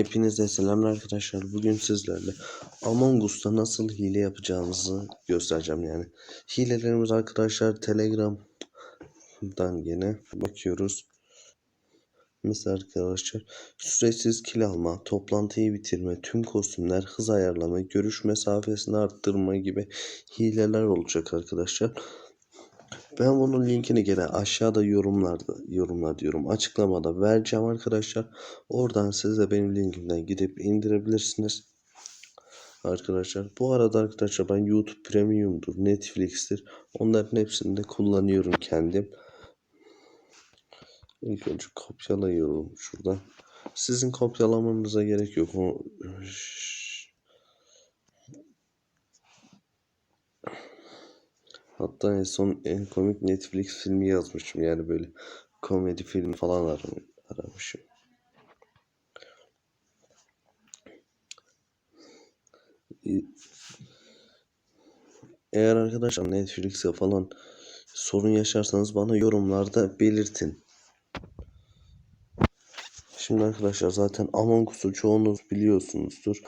Hepinize selamlar arkadaşlar. Bugün sizlerle Among Us'ta nasıl hile yapacağımızı göstereceğim yani. Hilelerimiz arkadaşlar Telegram'dan yine bakıyoruz. Mesela arkadaşlar süresiz kill alma, toplantıyı bitirme, tüm kostümler, hız ayarlama, görüş mesafesini arttırma gibi hileler olacak arkadaşlar. Ben bunun linkini gene aşağıda yorumlarda yorumlar diyorum açıklamada vereceğim arkadaşlar. Oradan siz de benim linkimden gidip indirebilirsiniz. Arkadaşlar bu arada arkadaşlar ben YouTube Premium'dur, Netflix'tir. Onların hepsini de kullanıyorum kendim. İlk önce kopyalıyorum şuradan. Sizin kopyalamanıza gerek yok. Hatta en son en komik Netflix filmi yazmışım yani böyle komedi film falan aram aramışım. Eğer arkadaşlar Netflix'e falan sorun yaşarsanız bana yorumlarda belirtin. Şimdi arkadaşlar zaten Among Us'u çoğunuz biliyorsunuzdur.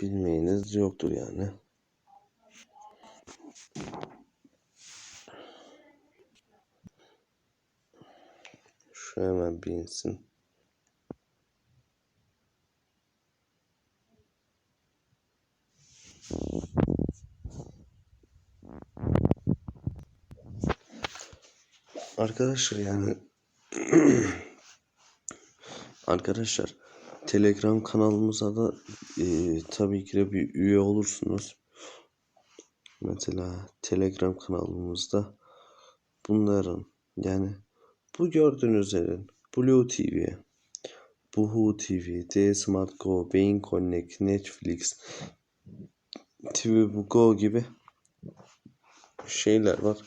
Bilmeyeniz yoktur yani. Şu hemen bir. Arkadaşlar yani arkadaşlar Telegram kanalımıza da e, tabii ki de bir üye olursunuz. Mesela Telegram kanalımızda bunların yani bu gördüğünüzlerin Blue TV, Buhu TV, D Smart Go, Beyin Connect, Netflix, TV Go gibi şeyler var.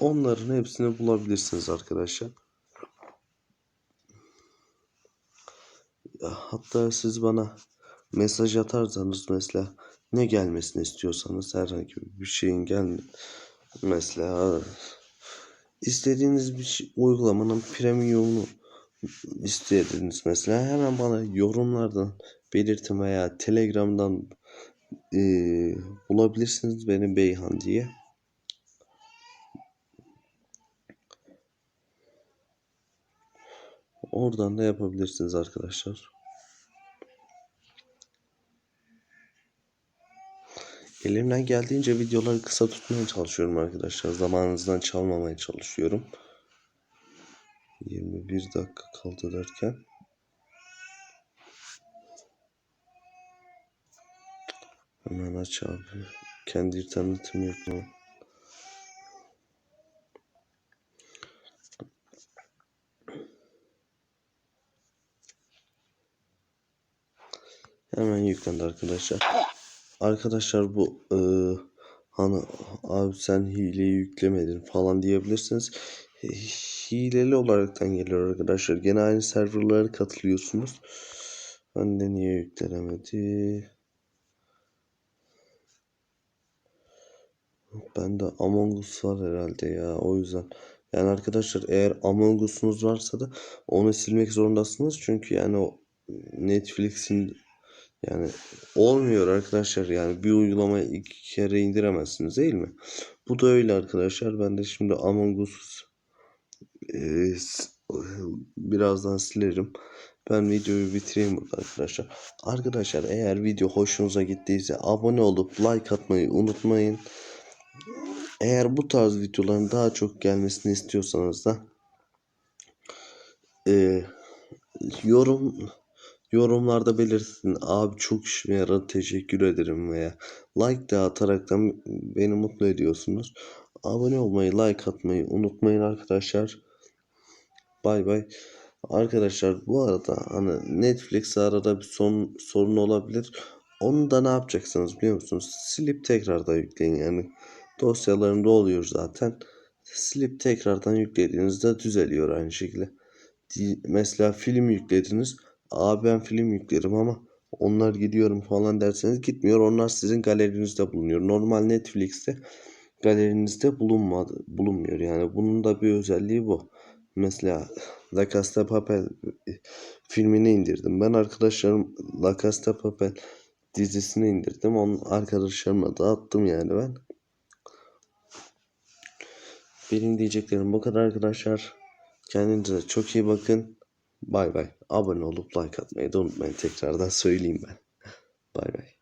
Onların hepsini bulabilirsiniz arkadaşlar. Hatta siz bana mesaj atarsanız mesela ne gelmesini istiyorsanız herhangi bir şeyin gel mesela istediğiniz bir şey, uygulamanın premiumunu istediniz mesela hemen bana yorumlardan belirtin veya telegramdan e, bulabilirsiniz benim Beyhan diye. Oradan da yapabilirsiniz arkadaşlar. Elimden geldiğince videoları kısa tutmaya çalışıyorum arkadaşlar. Zamanınızdan çalmamaya çalışıyorum. 21 dakika kaldı derken. Hemen aç abi. Kendi internetim yok Hemen yüklendi arkadaşlar. Arkadaşlar bu e, hani abi sen hileyi yüklemedin falan diyebilirsiniz. Hileli olaraktan geliyor arkadaşlar. Gene aynı serverlara katılıyorsunuz. Ben de niye yüklenemedi? Ben de Among Us var herhalde ya o yüzden. Yani arkadaşlar eğer Among Us'unuz varsa da onu silmek zorundasınız. Çünkü yani o Netflix'in yani olmuyor arkadaşlar yani bir uygulamayı iki kere indiremezsiniz değil mi? Bu da öyle arkadaşlar. Ben de şimdi Among Us e, birazdan silerim. Ben videoyu bitireyim burada arkadaşlar. Arkadaşlar eğer video hoşunuza gittiyse abone olup like atmayı unutmayın. Eğer bu tarz videoların daha çok gelmesini istiyorsanız da e, yorum Yorumlarda belirtin. Abi çok işime yaradı teşekkür ederim veya like de ataraktan beni mutlu ediyorsunuz. Abone olmayı, like atmayı unutmayın arkadaşlar. Bay bay. Arkadaşlar bu arada hani Netflix arada bir son sorun olabilir. Onu da ne yapacaksınız biliyor musunuz? Silip tekrardan yükleyin yani. Dosyalarında oluyor zaten. Silip tekrardan yüklediğinizde düzeliyor aynı şekilde. Mesela film yüklediniz. Abi ben film yüklerim ama onlar gidiyorum falan derseniz gitmiyor. Onlar sizin galerinizde bulunuyor. Normal Netflix'te galerinizde bulunmadı, bulunmuyor. Yani bunun da bir özelliği bu. Mesela La Casa Papel filmini indirdim. Ben arkadaşlarım La Casa Papel dizisini indirdim. Onun arkadaşlarıma da attım yani ben. Benim diyeceklerim bu kadar arkadaşlar. Kendinize çok iyi bakın. Bay bay. Abone olup like atmayı da unutmayın. Tekrardan söyleyeyim ben. Bay bay.